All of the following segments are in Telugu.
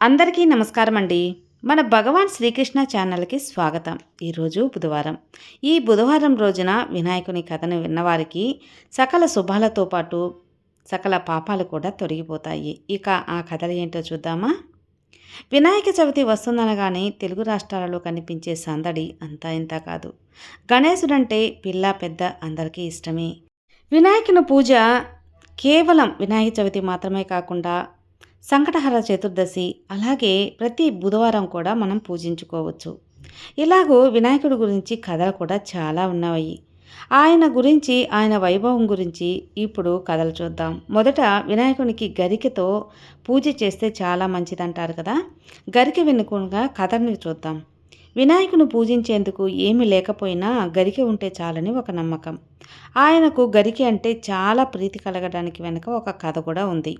అందరికీ నమస్కారం అండి మన భగవాన్ శ్రీకృష్ణ ఛానల్కి స్వాగతం. ఈరోజు బుధవారం. ఈ బుధవారం రోజున వినాయకుని కథను విన్నవారికి సకల శుభాలతో పాటు సకల పాపాలు కూడా తొలగిపోతాయి. ఇక ఆ కథలు ఏంటో చూద్దామా? వినాయక చవితి వస్తుందనగానే తెలుగు రాష్ట్రాలలో కనిపించే సందడి అంతా ఇంత కాదు. గణేశుడంటే పిల్ల పెద్ద అందరికీ ఇష్టమే. వినాయకుని పూజ కేవలం వినాయక చవితి మాత్రమే కాకుండా సంకటహర చతుర్దశి అలాగే ప్రతి బుధవారం కూడా మనం పూజించుకోవచ్చు. ఇలాగూ వినాయకుడి గురించి కథలు కూడా చాలా ఉన్నాయి ఆయన గురించి ఆయన వైభవం గురించి ఇప్పుడు కథలు చూద్దాం. మొదట వినాయకునికి గరికతో పూజ చేస్తే చాలా మంచిదంటారు కదా? గరిక వెనుకగా కథని చూద్దాం. వినాయకుని పూజించేందుకు ఏమి లేకపోయినా గరిక ఉంటే చాలని ఒక నమ్మకం. ఆయనకు గరిక అంటే చాలా ప్రీతి కలగడానికి వెనుక ఒక కథ కూడా ఉంది.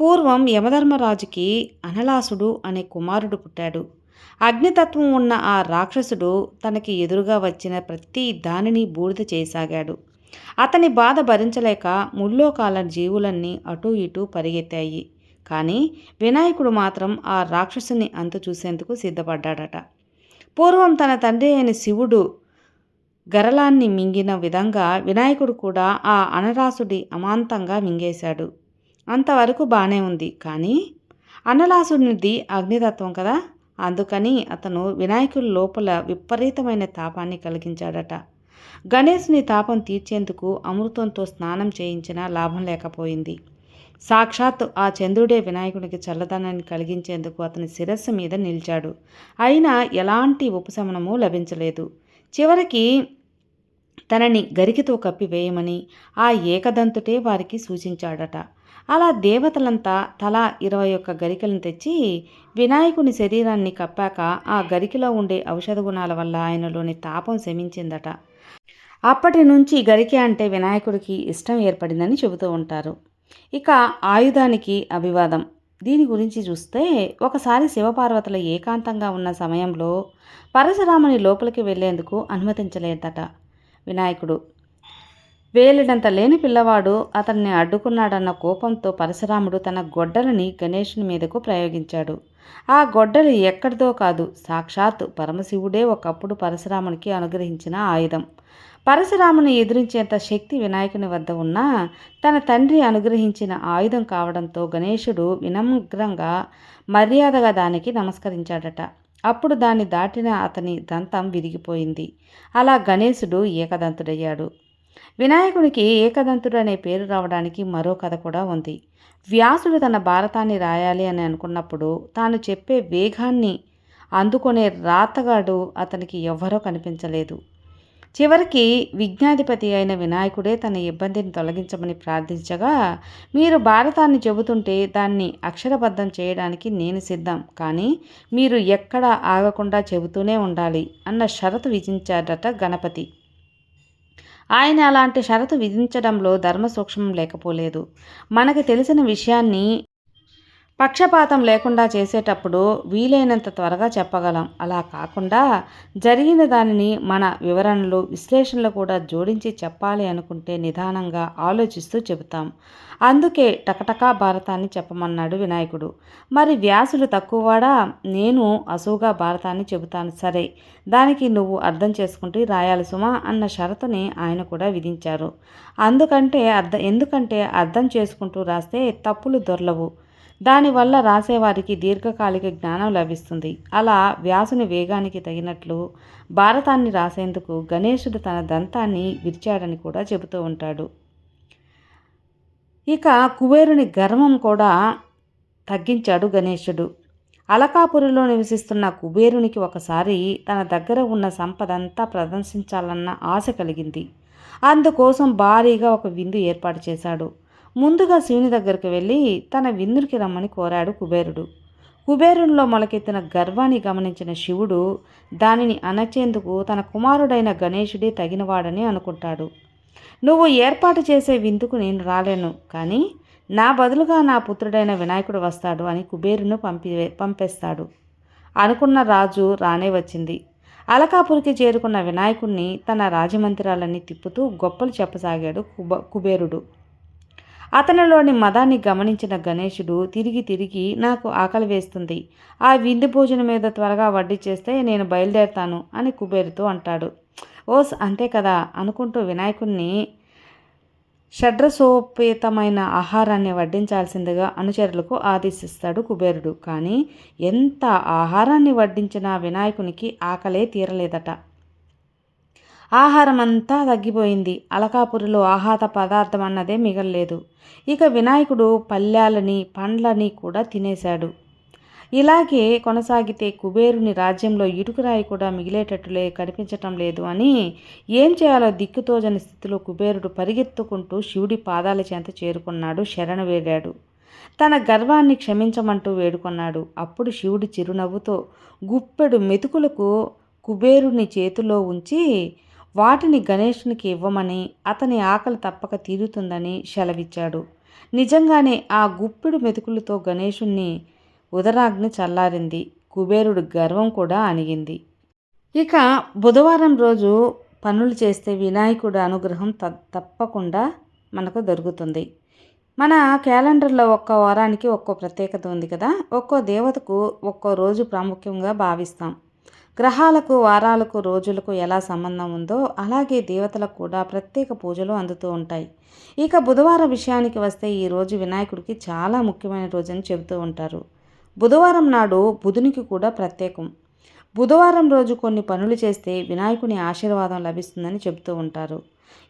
పూర్వం యమధర్మరాజుకి అనలాసుడు అనే కుమారుడు పుట్టాడు. అగ్నితత్వం ఉన్న ఆ రాక్షసుడు తనకి ఎదురుగా వచ్చిన ప్రతి దానిని బూడిద చేయసాగాడు. అతని బాధ భరించలేక ముల్లోకాల జీవులన్నీ అటూ ఇటూ పరిగెత్తాయి. కానీ వినాయకుడు మాత్రం ఆ రాక్షసుని అంత చూసేందుకు సిద్ధపడ్డాడట. పూర్వం తన తండ్రి అయిన శివుడు గరలాన్ని మింగిన విధంగా వినాయకుడు కూడా ఆ అనరాసుడి అమాంతంగా మింగేశాడు. అంతవరకు బాగానే ఉంది. కానీ అన్నలాసునిది అగ్నితత్వం కదా? అందుకని అతను వినాయకుడి లోపల విపరీతమైన తాపాన్ని కలిగించాడట. గణేశుని తాపం తీర్చేందుకు అమృతంతో స్నానం చేయించినా లాభం లేకపోయింది. సాక్షాత్ ఆ చంద్రుడే వినాయకుడికి చల్లదనాన్ని కలిగించేందుకు అతని శిరస్సు మీద నిలిచాడు. అయినా ఎలాంటి ఉపశమనము లభించలేదు. చివరికి తనని గరికితో కప్పివేయమని ఆ ఏకదంతుటే వారికి సూచించాడట. అలా దేవతలంతా తలా ఇరవై ఒక్క గరికలను తెచ్చి వినాయకుని శరీరాన్ని కప్పాక ఆ గరికలో ఉండే ఔషధ గుణాల వల్ల ఆయనలోని తాపం శమించిందట. అప్పటి నుంచి గరిక అంటే వినాయకుడికి ఇష్టం ఏర్పడిందని చెబుతూ ఉంటారు. ఇక ఆయుధానికి అభివాదం. దీని గురించి చూస్తే ఒకసారి శివపార్వతుల ఏకాంతంగా ఉన్న సమయంలో పరశురాముని లోపలికి వెళ్ళేందుకు అనుమతించలేదట వినాయకుడు. వేలిడంత లేని పిల్లవాడు అతన్ని అడ్డుకున్నాడన్న కోపంతో పరశురాముడు తన గొడ్డలని గణేషుని మీదకు ప్రయోగించాడు. ఆ గొడ్డలి ఎక్కడిదో కాదు సాక్షాత్ పరమశివుడే ఒకప్పుడు పరశురామునికి అనుగ్రహించిన ఆయుధం. పరశురాముని ఎదిరించేంత శక్తి వినాయకుని వద్ద ఉన్నా తన తండ్రి అనుగ్రహించిన ఆయుధం కావడంతో గణేశుడు వినమ్రంగా మర్యాదగా దానికి నమస్కరించాడట. అప్పుడు దాన్ని దాటిన అతని దంతం విరిగిపోయింది. అలా గణేశుడు ఏకదంతుడయ్యాడు. వినాయకునికి ఏకదంతుడు అనే పేరు రావడానికి మరో కథ కూడా ఉంది. వ్యాసుడు తన భారతాన్ని రాయాలి అని అనుకున్నప్పుడు తాను చెప్పే వేగాన్ని అందుకునే రాతగాడు అతనికి ఎవ్వరో కనిపించలేదు. చివరికి విజ్ఞాధిపతి అయిన వినాయకుడే తన ఇబ్బందిని తొలగించమని ప్రార్థించగా మీరు భారతాన్ని చెబుతుంటే దాన్ని అక్షరబద్ధం చేయడానికి నేను సిద్ధం కానీ మీరు ఎక్కడా ఆగకుండా చెబుతూనే ఉండాలి అన్న షరతు విధించాడట గణపతి. ఆయన అలాంటి షరతు విధించడంలో ధర్మ సూక్ష్మం లేకపోలేదు. మనకు తెలిసిన విషయాన్ని పక్షపాతం లేకుండా చేసేటప్పుడు వీలైనంత త్వరగా చెప్పగలం. అలా కాకుండా జరిగిన దానిని మన వివరణలు విశ్లేషణలు కూడా జోడించి చెప్పాలి అనుకుంటే నిదానంగా ఆలోచిస్తూ చెబుతాం. అందుకే టకటకా భారతాన్ని చెప్పమన్నాడు వినాయకుడు. మరి వ్యాసుడు తక్కువవాడా? నేను అసువుగా భారతాన్ని చెబుతాను. సరే దానికి నువ్వు అర్థం చేసుకుంటూ రాయాలి సుమా అన్న షరతుని ఆయన కూడా విధించారు. అందుకంటే అర్థం ఎందుకంటే అర్థం చేసుకుంటూ రాస్తే తప్పులు దొరలవు. దానివల్ల రాసేవారికి దీర్ఘకాలిక జ్ఞానం లభిస్తుంది. అలా వ్యాసుని వేగానికి తగినట్లు భారతాన్ని రాసేందుకు గణేశుడు తన దంతాన్ని విరిచాడని కూడా చెబుతూ ఉంటాడు. ఇక కుబేరుని గర్వం కూడా తగ్గించాడు గణేశుడు. అలకాపురిలో నివసిస్తున్న కుబేరునికి ఒకసారి తన దగ్గర ఉన్న సంపదంతా ప్రదర్శించాలన్న ఆశ కలిగింది. అందుకోసం భారీగా ఒక విందు ఏర్పాటు చేశాడు. ముందుగా శివుని దగ్గరికి వెళ్ళి తన విందుడికి రమ్మని కోరాడు కుబేరుడు. కుబేరునిలో మొలకెత్తిన గర్వాన్ని గమనించిన శివుడు దానిని అణచేందుకు తన కుమారుడైన గణేశుడే తగినవాడని అనుకుంటాడు. నువ్వు ఏర్పాటు చేసే విందుకు నేను రాలేను కానీ నా బదులుగా నా పుత్రుడైన వినాయకుడు వస్తాడు అని కుబేరును పంపి పంపేస్తాడు. అనుకున్న రాజు రానే వచ్చింది. అలకాపురికి చేరుకున్న వినాయకుణ్ణి తన రాజమందిరాలన్నీ తిప్పుతూ గొప్పలు చెప్పసాగాడు కుబ కుబేరుడు. అతనిలోని మదాన్ని గమనించిన గణేశుడు తిరిగి తిరిగి నాకు ఆకలి వేస్తుంది. ఆ విందు భోజనం మీద త్వరగా వడ్డీ చేస్తే నేను బయలుదేరుతాను అని కుబేరుతో అంటాడు. ఓస్ అంతే కదా అనుకుంటూ వినాయకుణ్ణి షడ్రసోపేతమైన ఆహారాన్ని వడ్డించాల్సిందిగా అనుచరులకు ఆదేశిస్తాడు కుబేరుడు. కానీ ఎంత ఆహారాన్ని వడ్డించినా వినాయకునికి ఆకలే తీరలేదట. ఆహారం అంతా తగ్గిపోయింది. అలకాపురిలో ఆహార పదార్థం అన్నదే మిగలలేదు. ఇక వినాయకుడు పళ్ళ్యాలని పండ్లని కూడా తినేశాడు. ఇలాగే కొనసాగితే కుబేరుని రాజ్యంలో ఇటుకురాయి కూడా మిగిలేటట్టులే కనిపించటం లేదు అని ఏం చేయాలో దిక్కుతోజని స్థితిలో కుబేరుడు పరిగెత్తుకుంటూ శివుడి పాదాల చెంత చేరుకున్నాడు. శరణు వేడాడు తన గర్వాన్ని క్షమించమంటూ వేడుకొన్నాడు. అప్పుడు శివుడి చిరునవ్వుతో గుప్పెడు మెతుకులకు కుబేరుని చేతిలో ఉంచి వాటిని గణేషునికి ఇవ్వమని అతని ఆకలి తప్పక తీరుతుందని సెలవిచ్చాడు నిజంగానే ఆ గుప్పిడు మెతుకులతో గణేషుణ్ణి ఉదరాగ్ని చల్లారింది. కుబేరుడు గర్వం కూడా అణిగింది. ఇక బుధవారం రోజు పనులు చేస్తే వినాయకుడు అనుగ్రహం త తప్పకుండా మనకు దొరుకుతుంది. మన క్యాలెండర్లో ఒక్క వారానికి ఒక్కో ప్రత్యేకత ఉంది కదా? ఒక్కో దేవతకు ఒక్కో రోజు ప్రాముఖ్యంగా భావిస్తాం. గ్రహాలకు వారాలకు రోజులకు ఎలా సంబంధం ఉందో అలాగే దేవతలకు కూడా ప్రత్యేక పూజలు అందుతూ ఉంటాయి. ఇక బుధవారం విషయానికి వస్తే ఈ రోజు వినాయకుడికి చాలా ముఖ్యమైన రోజని చెబుతూ ఉంటారు. బుధవారం నాడు బుధునికి కూడా ప్రత్యేకం. బుధవారం రోజు కొన్ని పనులు చేస్తే వినాయకుని ఆశీర్వాదం లభిస్తుందని చెబుతూ ఉంటారు.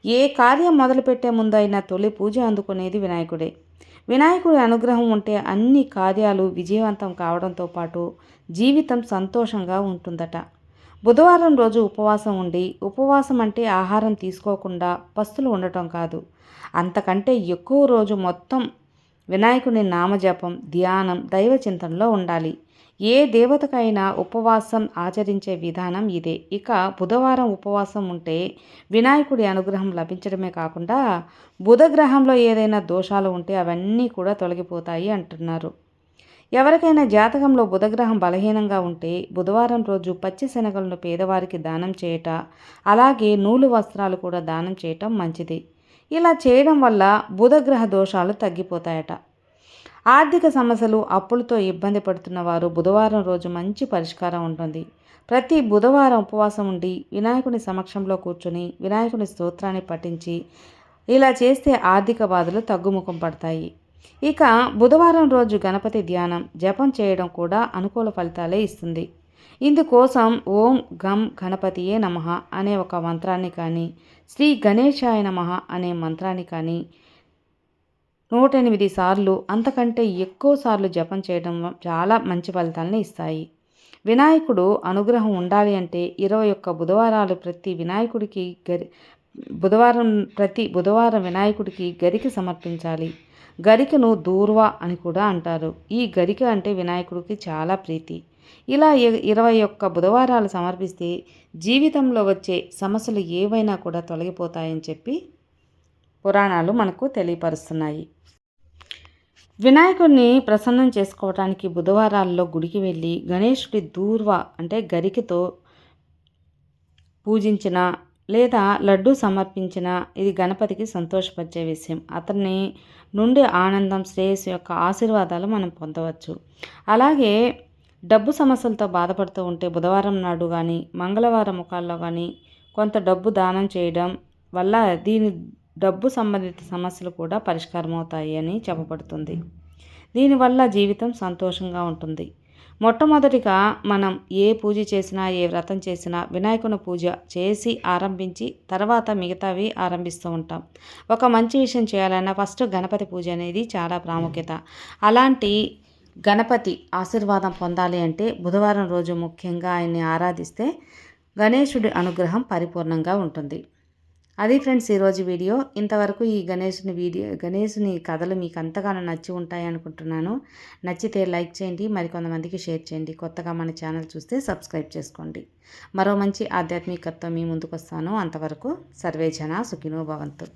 ఏ కార్యం మొదలుపెట్టే ముందైనా తొలి పూజ అందుకునేది వినాయకుడే. వినాయకుడి అనుగ్రహం ఉంటే అన్ని కార్యాలు విజయవంతం కావడంతో పాటు జీవితం సంతోషంగా ఉంటుందట. బుధవారం రోజు ఉపవాసం ఉండి ఉపవాసం అంటే ఆహారం తీసుకోకుండా పస్తులు ఉండటం కాదు. అంతకంటే ఎక్కువ రోజు మొత్తం వినాయకుని నామజపం ధ్యానం దైవ చింతనలో ఉండాలి. ఏ దేవతకైనా ఉపవాసం ఆచరించే విధానం ఇదే. ఇక బుధవారం ఉపవాసం ఉంటే వినాయకుడి అనుగ్రహం లభించడమే కాకుండా బుధగ్రహంలో ఏదైనా దోషాలు ఉంటే అవన్నీ కూడా తొలగిపోతాయి అంటున్నారు. ఎవరికైనా జాతకంలో బుధగ్రహం బలహీనంగా ఉంటే బుధవారం రోజు పచ్చి శనగలను పేదవారికి దానం చేయట అలాగే నూలు వస్త్రాలు కూడా దానం చేయటం మంచిది. ఇలా చేయడం వల్ల బుధగ్రహ దోషాలు తగ్గిపోతాయట. ఆర్థిక సమస్యలు అప్పులతో ఇబ్బంది పడుతున్న వారు బుధవారం రోజు మంచి పరిష్కారం ఉంటుంది. ప్రతి బుధవారం ఉపవాసం ఉండి వినాయకుని సమక్షంలో కూర్చొని వినాయకుని స్తోత్రాన్ని పఠించి ఇలా చేస్తే ఆర్థిక బాధలు తగ్గుముఖం పడతాయి. ఇక బుధవారం రోజు గణపతి ధ్యానం జపం చేయడం కూడా అనుకూల ఫలితాలే ఇస్తుంది. ఇందుకోసం ఓం గం గణపతియే నమ అనే ఒక మంత్రాన్ని కానీ శ్రీ గణేశాయ నమ అనే మంత్రాన్ని కానీ నూట ఎనిమిది సార్లు అంతకంటే ఎక్కువ సార్లు జపం చేయడం చాలా మంచి ఫలితాలను ఇస్తాయి. వినాయకుడు అనుగ్రహం ఉండాలి అంటే ఇరవై ఒక్క బుధవారాలు ప్రతి వినాయకుడికి గరి బుధవారం ప్రతి బుధవారం వినాయకుడికి గరికి సమర్పించాలి. గరికను దూర్వ అని కూడా అంటారు. ఈ గరిక అంటే వినాయకుడికి చాలా ప్రీతి. ఇలా ఇరవై ఒక్క బుధవారాలు సమర్పిస్తే జీవితంలో వచ్చే సమస్యలు ఏవైనా కూడా తొలగిపోతాయని చెప్పి పురాణాలు మనకు తెలియపరుస్తున్నాయి. వినాయకుడిని ప్రసన్నం చేసుకోవడానికి బుధవారాల్లో గుడికి వెళ్ళి గణేశుడి దూర్వ అంటే గరికతో పూజించిన లేదా లడ్డు సమర్పించిన ఇది గణపతికి సంతోషపరిచే విషయం. అతన్ని నుండి ఆనందం శ్రేయస్సు యొక్క ఆశీర్వాదాలు మనం పొందవచ్చు. అలాగే డబ్బు సమస్యలతో బాధపడుతూ ఉంటే బుధవారం నాడు కానీ మంగళవారం ముఖాల్లో కానీ కొంత డబ్బు దానం చేయడం వల్ల దీని డబ్బు సంబంధిత సమస్యలు కూడా పరిష్కారం అవుతాయి అని చెప్పబడుతుంది. దీనివల్ల జీవితం సంతోషంగా ఉంటుంది. మొట్టమొదటిగా మనం ఏ పూజ చేసినా ఏ వ్రతం చేసినా వినాయకుని పూజ చేసి ఆరంభించి తర్వాత మిగతావి ఆరంభిస్తూ ఉంటాం. ఒక మంచి విషయం చేయాలన్నా ఫస్ట్ గణపతి పూజ అనేది చాలా ప్రాముఖ్యత. అలాంటి గణపతి ఆశీర్వాదం పొందాలి అంటే బుధవారం రోజు ముఖ్యంగా ఆయన్ని ఆరాధిస్తే గణేశుడి అనుగ్రహం పరిపూర్ణంగా ఉంటుంది. అది ఫ్రెండ్స్ ఈరోజు వీడియో. ఇంతవరకు ఈ గణేషుని వీడియో గణేషుని కథలు మీకు అంతగానో నచ్చి ఉంటాయి అనుకుంటున్నాను. నచ్చితే లైక్ చేయండి మరికొంతమందికి షేర్ చేయండి. కొత్తగా మన ఛానల్ చూస్తే సబ్స్క్రైబ్ చేసుకోండి. మరో మంచి ఆధ్యాత్మికతతో మీ ముందుకు వస్తాను అంతవరకు సర్వేజన సుఖినో భవంతు.